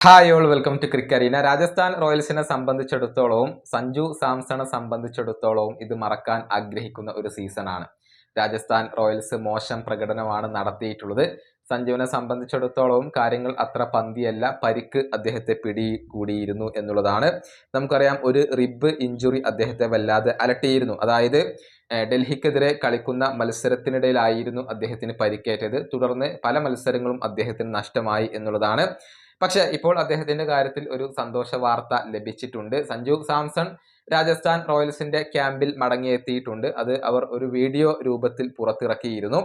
Hi all welcome to ക്രിക്കറീന രാജസ്ഥാൻ റോയൽസിനെ സംബന്ധിച്ചിടത്തോളവും സഞ്ജു സാംസണെ സംബന്ധിച്ചിടത്തോളവും ഇത് മറക്കാൻ ആഗ്രഹിക്കുന്ന ഒരു സീസണാണ്. രാജസ്ഥാൻ റോയൽസ് മോശം പ്രകടനമാണ് നടത്തിയിട്ടുള്ളത്. സഞ്ജുവിനെ സംബന്ധിച്ചിടത്തോളവും കാര്യങ്ങൾ അത്ര പന്തിയല്ല. പരിക്ക് അദ്ദേഹത്തെ പിടി കൂടിയിരുന്നു എന്നുള്ളതാണ്. നമുക്കറിയാം ഒരു റിബ് ഇഞ്ചുറി അദ്ദേഹത്തെ വല്ലാതെ അലട്ടിയിരുന്നു. അതായത് ഡൽഹിക്കെതിരെ കളിക്കുന്ന മത്സരത്തിനിടയിലായിരുന്നു അദ്ദേഹത്തിന് പരിക്കേറ്റത്. തുടർന്ന് പല മത്സരങ്ങളും അദ്ദേഹത്തിന് നഷ്ടമായി എന്നുള്ളതാണ്. പക്ഷെ ഇപ്പോൾ അദ്ദേഹത്തിന്റെ കാര്യത്തിൽ ഒരു സന്തോഷ വാർത്ത ലഭിച്ചിട്ടുണ്ട്. സഞ്ജു സാംസൺ രാജസ്ഥാൻ റോയൽസിന്റെ ക്യാമ്പിൽ മടങ്ങിയെത്തിയിട്ടുണ്ട്. അത് അവർ ഒരു വീഡിയോ രൂപത്തിൽ പുറത്തിറക്കിയിരുന്നു.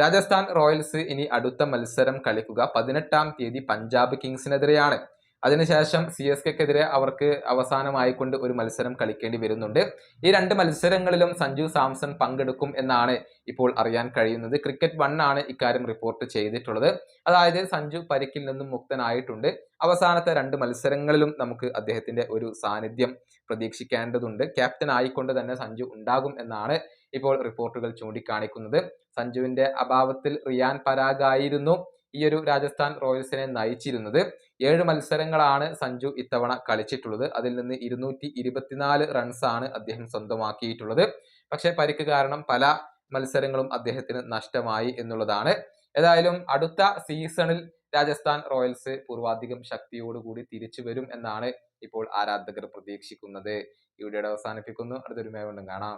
രാജസ്ഥാൻ റോയൽസ് ഇനി അടുത്ത മത്സരം കളിക്കുക. പതിനെട്ടാം തീയതി പഞ്ചാബ് കിങ്സിനെതിരെയാണ്. അതിനുശേഷം സി എസ് കെക്കെതിരെ അവർക്ക് അവസാനമായിക്കൊണ്ട് ഒരു മത്സരം കളിക്കേണ്ടി വരുന്നുണ്ട്. ഈ രണ്ട് മത്സരങ്ങളിലും സഞ്ജു സാംസൺ പങ്കെടുക്കും എന്നാണ് ഇപ്പോൾ അറിയാൻ കഴിയുന്നത്. ക്രിക്കറ്റ് വൺ ആണ് ഇക്കാര്യം റിപ്പോർട്ട് ചെയ്തിട്ടുള്ളത്. അതായത് സഞ്ജു പരിക്കിൽ നിന്നും മുക്തനായിട്ടുണ്ട്. അവസാനത്തെ രണ്ട് മത്സരങ്ങളിലും നമുക്ക് അദ്ദേഹത്തിന്റെ ഒരു സാന്നിധ്യം പ്രതീക്ഷിക്കേണ്ടതുണ്ട്. ക്യാപ്റ്റൻ ആയിക്കൊണ്ട് തന്നെ സഞ്ജു ഉണ്ടാകും എന്നാണ് ഇപ്പോൾ റിപ്പോർട്ടുകൾ ചൂണ്ടിക്കാണിക്കുന്നത്. സഞ്ജുവിന്റെ അഭാവത്തിൽ റിയാൻ പരാഗ് ആയിരുന്നു ഈ ഒരു രാജസ്ഥാൻ റോയൽസിനെ നയിച്ചിരുന്നത്. ഏഴ് മത്സരങ്ങളാണ് സഞ്ജു ഇത്തവണ കളിച്ചിട്ടുള്ളത്. അതിൽ നിന്ന് ഇരുന്നൂറ്റി ഇരുപത്തിനാല് റൺസാണ് അദ്ദേഹം സ്വന്തമാക്കിയിട്ടുള്ളത്. പക്ഷെ പരിക്ക് കാരണം പല മത്സരങ്ങളും അദ്ദേഹത്തിന് നഷ്ടമായി എന്നുള്ളതാണ്. ഏതായാലും അടുത്ത സീസണിൽ രാജസ്ഥാൻ റോയൽസ് പൂർവാധികം ശക്തിയോടുകൂടി തിരിച്ചു വരും എന്നാണ് ഇപ്പോൾ ആരാധകർ പ്രതീക്ഷിക്കുന്നത്. ഈ വീഡിയോയുടെ അവസാനിപ്പിക്കുന്നു. അടുത്തൊരു മേഖണ്ടും കാണാം.